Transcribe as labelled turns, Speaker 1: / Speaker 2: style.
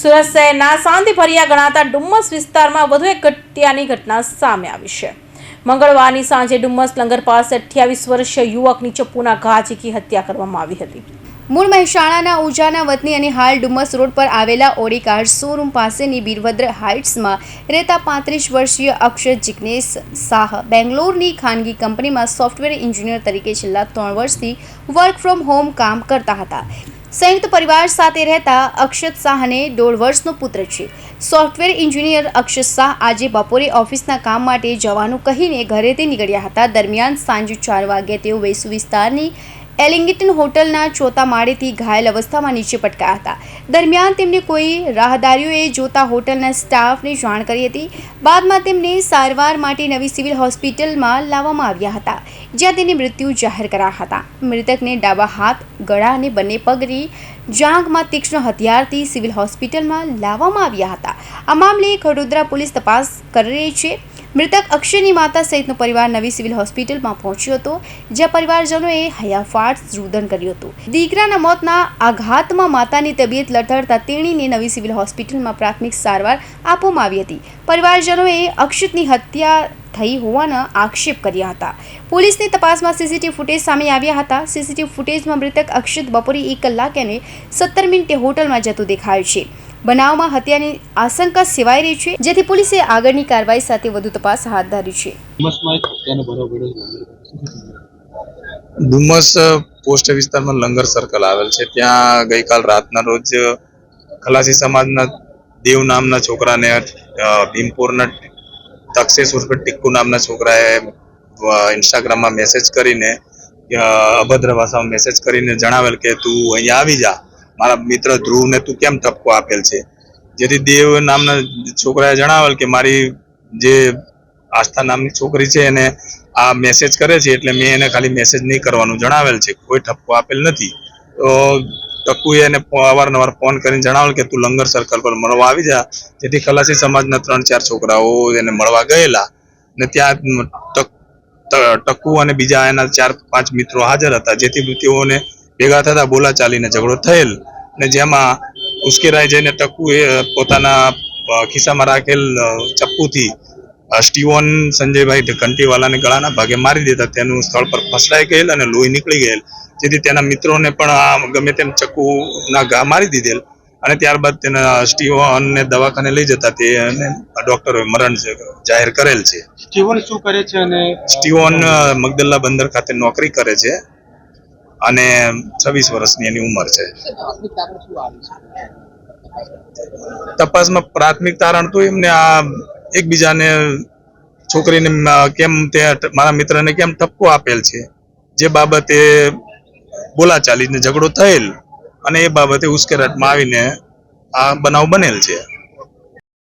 Speaker 1: સુરત શહેરના શાંતિભર્યા ગણાતા ડુમ્મસ વિસ્તારમાં વધુ એક હત્યાની ઘટના સામે આવી છે. મંગળવારની સાંજે ડુમ્મસ લંગર પાસે અઠ્યાવીસ વર્ષીય યુવકની ચપ્પુના ઘા ઝીકી હત્યા કરવામાં આવી હતી.
Speaker 2: મૂળ મહેસાણાના ઉજાના વતની અને હાલ ડુમસ રોડ પર આવેલા ઓડી કાર શોરૂમ પાસેની બીરભદ્ર હાઇટ્સમાં રહેતા પાંત્રીસ વર્ષીય અક્ષર જિગ્નેશ શાહ બેંગ્લોરની ખાનગી કંપનીમાં સોફ્ટવેર એન્જિનિયર તરીકે છેલ્લા ત્રણ વર્ષથી વર્ક ફ્રોમ હોમ કામ કરતા હતા. સંયુક્ત પરિવાર સાથે રહેતા અક્ષત શાહને દોઢ વર્ષનો પુત્ર છે. સોફ્ટવેર એન્જિનિયર અક્ષત શાહ આજે બપોરે ઓફિસના કામ માટે જવાનું કહીને ઘરેથી નીકળ્યા હતા. દરમિયાન સાંજે ચાર વાગે તેઓ વેસુ વિસ્તારની એલિંગટન હોટલના ચોથા માળેથી ઘાયલ અવસ્થામાં નીચે પટકાયા હતા. દરમિયાન તેમને કોઈ રાહદારીઓએ જોતા હોટલના સ્ટાફને જાણ કરી હતી. બાદમાં તેમને સારવાર માટે નવી સિવિલ હોસ્પિટલમાં લાવવામાં આવ્યા હતા, જ્યાં તેને મૃત્યુ જાહેર કરાયા હતા. મૃતકને ડાબા હાથ, ગળા અને બંને પગની જાંઘમાં તીક્ષ્ણ હથિયારથી સિવિલ હોસ્પિટલમાં લાવવામાં આવ્યા હતા. આ મામલે ખડોદરા પોલીસ તપાસ કરી રહી છે. મૃતક અક્ષયની માતા સહિતનો પરિવાર નવી સિવિલ હોસ્પિટલમાં પહોંચ્યો હતો, જ્યાં પરિવારજનોએ હયાફાટ રુદન કર્યું હતું. દીકરાના મોતના આઘાતમાં માતાની તબિયત લથડતા તેણીને નવી સિવિલ હોસ્પિટલમાં પ્રાથમિક સારવાર આપવામાં આવી હતી. પરિવારજનોએ અક્ષિતની હત્યા થઈ હોવાના આક્ષેપ કર્યા હતા. પોલીસની તપાસમાં સીસીટીવી ફૂટેજ સામે આવ્યા હતા. સીસીટીવી ફૂટેજમાં મૃતક અક્ષિત બપોરે એક કલાકે અને સત્તર મિનિટે હોટલમાં જતો દેખાયો છે. બનાવમાં હત્યાની આશંકા સેવાઈ રહી છે જેથી પોલીસે આગળની કાર્યવાહી સાથે વધુ તપાસ હાથ ધરી છે.
Speaker 3: ડુમસ પોસ્ટ વિસ્તારમાં લંગર સર્કલ આવેલ છે. ત્યાં ગઈકાલ રાતના રોજ ખલાસી સમાજના દેવ નામના છોકરાને ભીમપુરના તક્ષેશ ઉર્ફે ટિક્કુ નામના છોકરાએ ઇન્સ્ટાગ્રામમાં મેસેજ કરીને અભદ્ર ભાષામાં મેસેજ કરીને જણાવેલ કે તું અહીંયા આવી જા. મારા મિત્ર ધ્રુવને તું કેમ ઠપકો આપેલ છે? જેથી દેવ નામના છોકરાએ જણાવેલ કે મારી જે આસ્થા નામની છોકરી છે એને આ મેસેજ કરે છે એટલે મેં એને ખાલી મેસેજ નહીં કરવાનું જણાવેલ છે. કોઈ ઠપકો આપેલ નથી. તો ટકુએ એને અવારનવાર ફોન કરીને જણાવેલ કે તું લંગર સર્કલ પર મળવા આવી જા. જેથી ખલાસી સમાજના ત્રણ ચાર છોકરાઓ એને મળવા ગયેલા. ને ત્યાં ટકુ અને બીજા એના ચાર પાંચ મિત્રો હાજર હતા. જેથી તેઓને ભેગા થતા બોલાચાલીને ઝઘડો થયેલ ને જેમાં ઉશ્કેરાઈ જઈને ટક્કુએ પોતાના ખિસ્સામાં રાખેલ ચપ્પુથી સ્ટીવન સંજયભાઈ ઘંટીવાલાને ગળાના ભાગે મારી દેતા તેનું સ્થળ પર ફસડાઈ ગયેલ અને લોહી નીકળી ગયેલ. જેથી તેના મિત્રોને પણ આ ગમે તેમ ચક્કુના ઘા મારી દીધેલ અને ત્યારબાદ તેના સ્ટીવનને દવાખાને લઈ જતા તે ડોક્ટરોએ મરણ જાહેર કરેલ છે.
Speaker 4: સ્ટીવન શું કરે છે અને
Speaker 3: સ્ટીવન મગદલ્લા બંદર ખાતે નોકરી કરે છે. અને છવ્વીસ વર્ષની એની ઉંમર છે. તપાસમાં પ્રાથમિક તારણ તો એમને આ એકબીજાને છોકરીને કેમ તે મારા મિત્રને કેમ ઠપકો આપેલ છે? જે બાબતે બોલાચાલીને ઝઘડો થયેલ અને એ બાબતે ઉશ્કેરાટમાં આવીને આ બનાવ બનેલ છે.